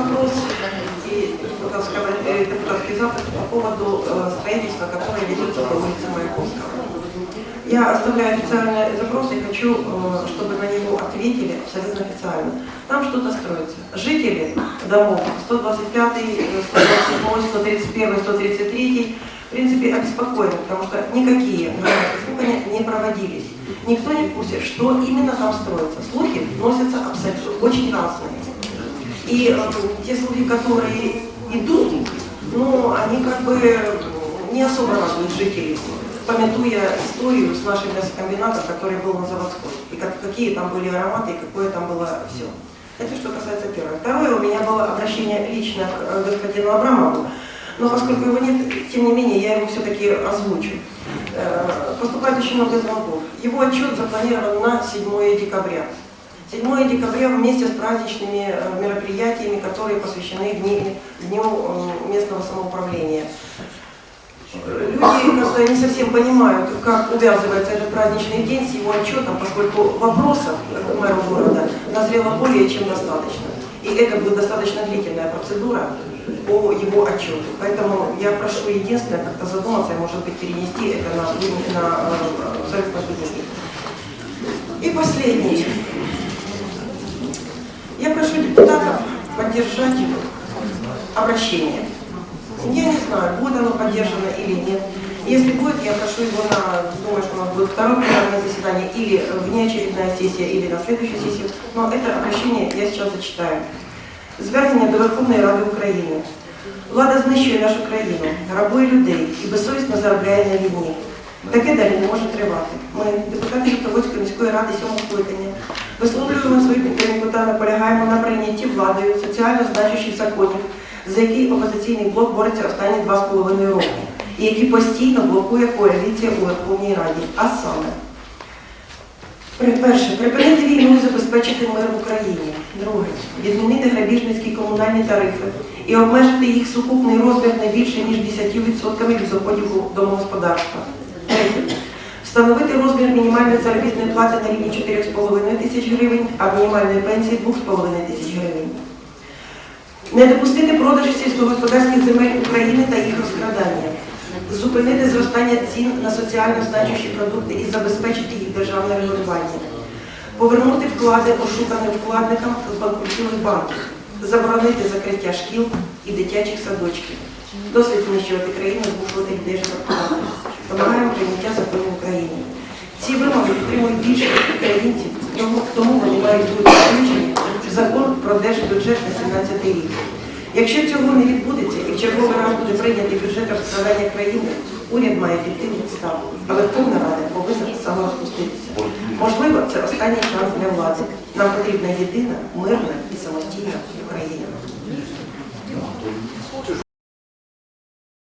вопрос и депутатского- э, депутатский запад по поводу э, строительства, которое ведется по улице Маяковского. Я оставляю официальный запрос и хочу, э, чтобы на него ответили абсолютно официально. Там что-то строится. Жители домов 125, э, 127, 131, 133 в принципе обеспокоены, потому что никакие слухания не проводились. Никто не в курсе, что именно там строится. Слухи носятся абсолютно очень разные. И э, те слухи, которые идут, ну, они как бы не особо радуют жителей, пометуя историю с нашим мясокомбинатом, который был на заводской, и как, какие там были ароматы, и какое там было все. Это что касается первого. Второе, у меня было обращение лично к э, господину Абрамову, но поскольку его нет, тем не менее, я его все-таки озвучу. Э, Поступает очень много звонков. Его отчет запланирован на 7 декабря. 7 декабря вместе с праздничными э, мероприятиями, которые посвящены Дню э, местного самоуправления. Люди как-то не совсем понимают, как увязывается этот праздничный день с его отчетом, поскольку вопросов к мэру города назрело более чем достаточно. И это будет достаточно длительная процедура по его отчету. Поэтому я прошу единственное как-то задуматься и, может быть, перенести это на, на э, Совет по бюджету. И последний. Поддержать обращение. Я не знаю, будет оно поддержано или нет. Если будет, я прошу его на, думаю, что у нас будет второе пленарное заседание, или внеочередная сесія, или на следующую сессию. Но это обращение я сейчас зачитаю. Звернення до Верховної Ради України. Влада знищує нашу країну, грабує людей і безсовісно заробляє на війні. Таке далі не може тривати. Ми, депутати Житомирської міської ради сьомого скликання, висловлюємо свою підтримку та наполягаємо на прийнятті владою соціально значущих законів, за які опозиційний блок бореться останні два з половиною роки, і які постійно блокує коаліція у Верховній Раді. А саме, Перше, припинити війну і забезпечити мир в Україні. Друге, відмінити грабіжницькі комунальні тарифи і обмежити їх сукупний розмір не більше, ніж 10% від доходів домогосподарства. Третє, встановити розмір мінімальної заробітної плати на рівні 4,5 тисяч гривень, а мінімальної пенсії 2,5 тисяч гривень. Не допустити продажі сільськогосподарських земель України та їх розкрадання. Зупинити зростання цін на соціально значущі продукти і забезпечити їх державне регулювання. Повернути вклади ошуканим вкладникам з банкрутілих банків. Заборонити закриття шкіл і дитячих садочків. Досить знищувати країну, з змушувати людей жартувати. Вимагаємо прийняття законів України. Ці вимоги підтримують більшість українців, тому вони мають бути включені в закон про держбюджет на 17 рік. Якщо цього не відбудеться і в черговий раз буде прийняти бюджет розправлення країни, уряд має піти відставку. Але повна рада повинна сама розпуститися. Можливо, це останній шанс для влади. Нам потрібна єдина, мирна і самостійна Україна.